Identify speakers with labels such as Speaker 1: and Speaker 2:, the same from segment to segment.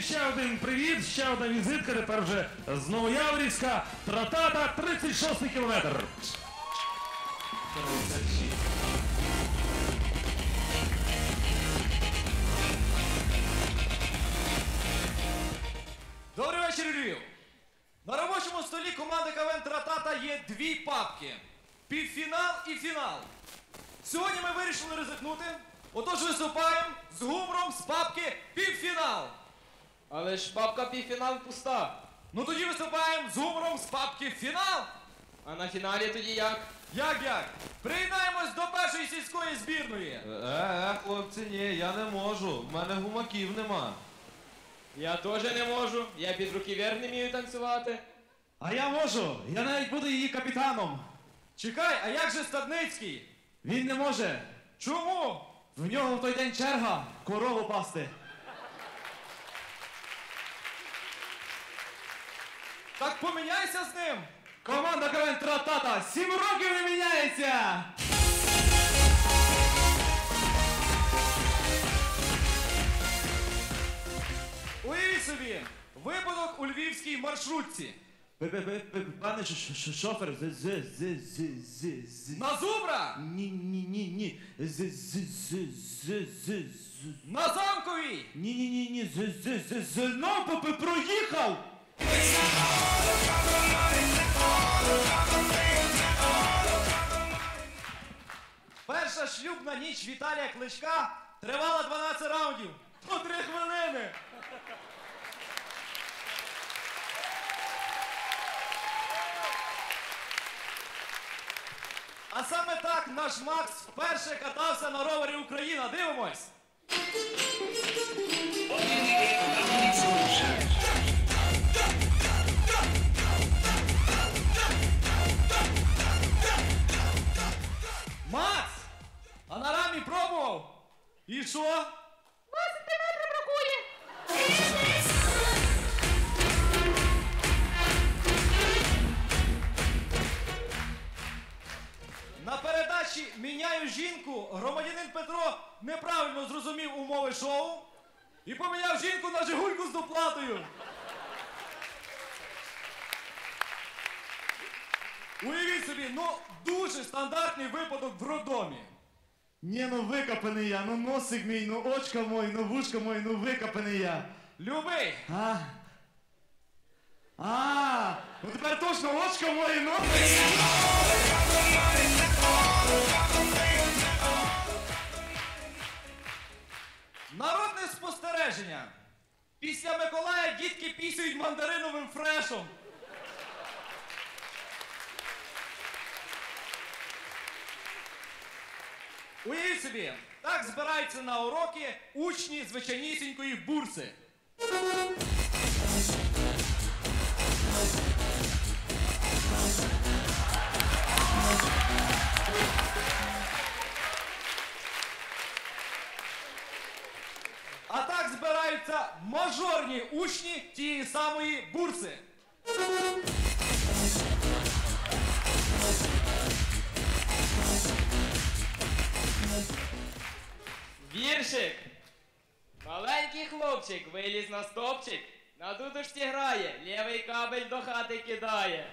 Speaker 1: Ще один привіт, ще одна візитка, тепер вже з Новояврівська. Тратата, 36 кілометр.
Speaker 2: Добрий вечір, Львів! На робочому столі команди КВН Тратата є дві папки: півфінал і фінал. Сьогодні ми вирішили ризикнути. Отож виступаємо з гумором з папки півфінал.
Speaker 3: Але ж папка півфінал пуста.
Speaker 2: Ну тоді виступаємо з гумором з папки в фінал.
Speaker 3: А на фіналі тоді як?
Speaker 2: Як як? Приєднаємось до першої сільської збірної.
Speaker 4: Е, е, хлопці, ні, я не можу. В мене гумаків нема.
Speaker 3: Я теж не можу. Я під руки вверх не вмію танцювати.
Speaker 5: А я можу. Я навіть буду її капітаном.
Speaker 2: Чекай, а як же Стадницький?
Speaker 5: Він не може.
Speaker 2: Чому?
Speaker 5: В нього в той день черга корову пасти.
Speaker 2: Так поміняйся з ним.
Speaker 5: Команда КВН Тратата сім років не міняється.
Speaker 2: Уявіть собі, випадок у львівській маршрутці.
Speaker 5: Пане шофер, з з з з з з
Speaker 2: На зубра!
Speaker 5: ні ні ні ні з з з з з з
Speaker 2: На замковій!
Speaker 5: ні ні ні ні з з з з ну папи проїхав.
Speaker 2: Перша шлюбна ніч Віталія Кличка тривала 12 раундів по 3 хвилини. А саме так наш Макс вперше катався на ровері Україна. Дивимось. Що? На передачі Міняю жінку громадянин Петро неправильно зрозумів умови шоу і поміняв жінку на жигульку з доплатою. Уявіть собі, ну дуже стандартний випадок в роддомі.
Speaker 5: Ні, ну викопаний я, ну носик мій, ну очка мой, ну вушка мой, ну викопаний я.
Speaker 2: Любий,
Speaker 5: А. А, ну тепер точно очко моє, ну.
Speaker 2: народне спостереження. Після Миколая дітки пісюють мандариновим фрешом. Уявіть собі, так збираються на уроки учні звичайнісінької бурси. А так збираються мажорні учні тієї самої бурси.
Speaker 3: Віршик. Маленький хлопчик виліз на стопчик, на дудушці грає, лівий кабель до хати кидає.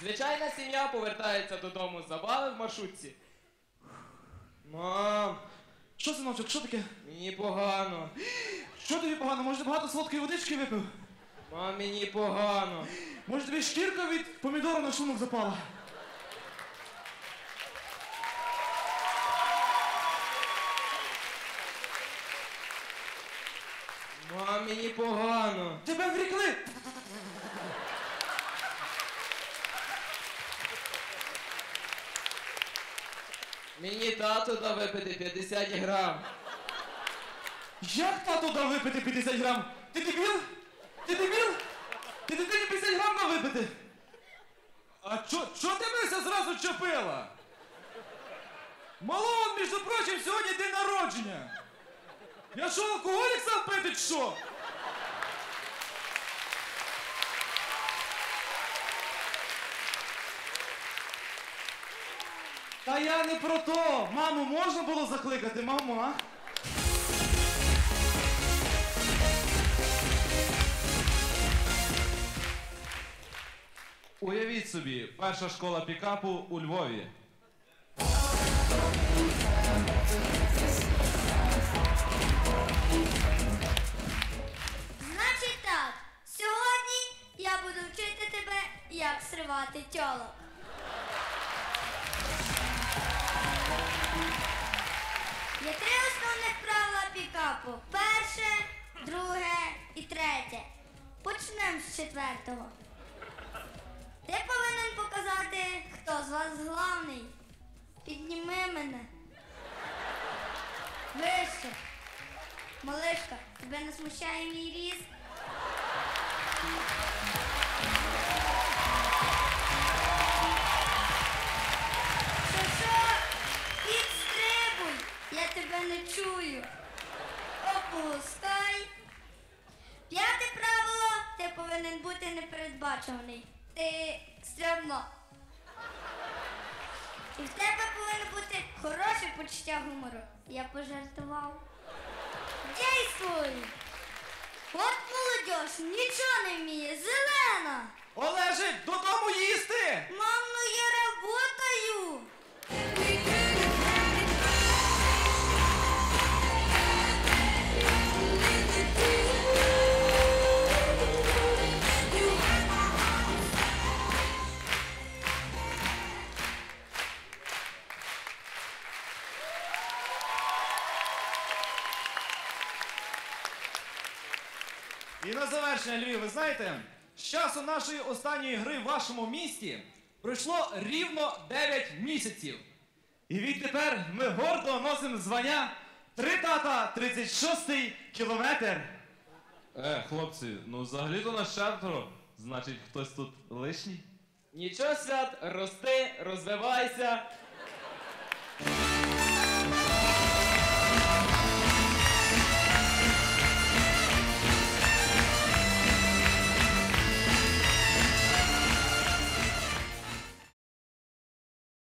Speaker 3: Звичайна сім'я повертається додому з забави в маршрутці. Мам,
Speaker 5: Що, синочок, що таке?
Speaker 3: мені погано.
Speaker 5: Що тобі погано? Може ти багато солодкої водички випив?
Speaker 3: Мам, мені погано.
Speaker 5: Може тобі шкірка від помідора на шлунок запала?
Speaker 3: Мам, мені погано.
Speaker 5: Тебе врікли!
Speaker 3: Мені тато дав випити 50 грам.
Speaker 5: Як тато дав випити 50 грам? Ти дебіл? Ти дебіл? Ти дитині 50 грам дав випити?
Speaker 2: А чо, чо ти зразу чепила? Малон, між прочим, сьогодні день народження. Я що, алкоголік сам пити, що?
Speaker 5: Та я не про то. Маму можна було закликати, мамо, а?
Speaker 4: Уявіть собі, перша школа пікапу у Львові.
Speaker 6: Значить так, сьогодні я буду вчити тебе, як сривати тьолок. Є три основних правила пікапу. Перше, друге і третє. Почнемо з четвертого. Ти повинен показати, хто з вас главний. Підніми мене. Вище. Малишка, тебе не смущає мій ріст? Я тебе не чую. Опускай. П'яте правило, ти повинен бути непередбачуваний. Ти стрімно. І в тебе повинно бути хороше почуття гумору. Я пожартував. Дійсуй! От молодь, нічого не вміє, зелена!
Speaker 2: Олежик, додому їсти!
Speaker 6: Мам,
Speaker 2: І на завершення, Львів, ви знаєте, з часу нашої останньої гри в вашому місті пройшло рівно 9 місяців.
Speaker 5: І відтепер ми гордо носимо звання три тата 36 кілометр.
Speaker 4: Е, хлопці, ну взагалі-то нас четверо. Значить, хтось тут лишній?
Speaker 3: Нічого свят, рости, розвивайся.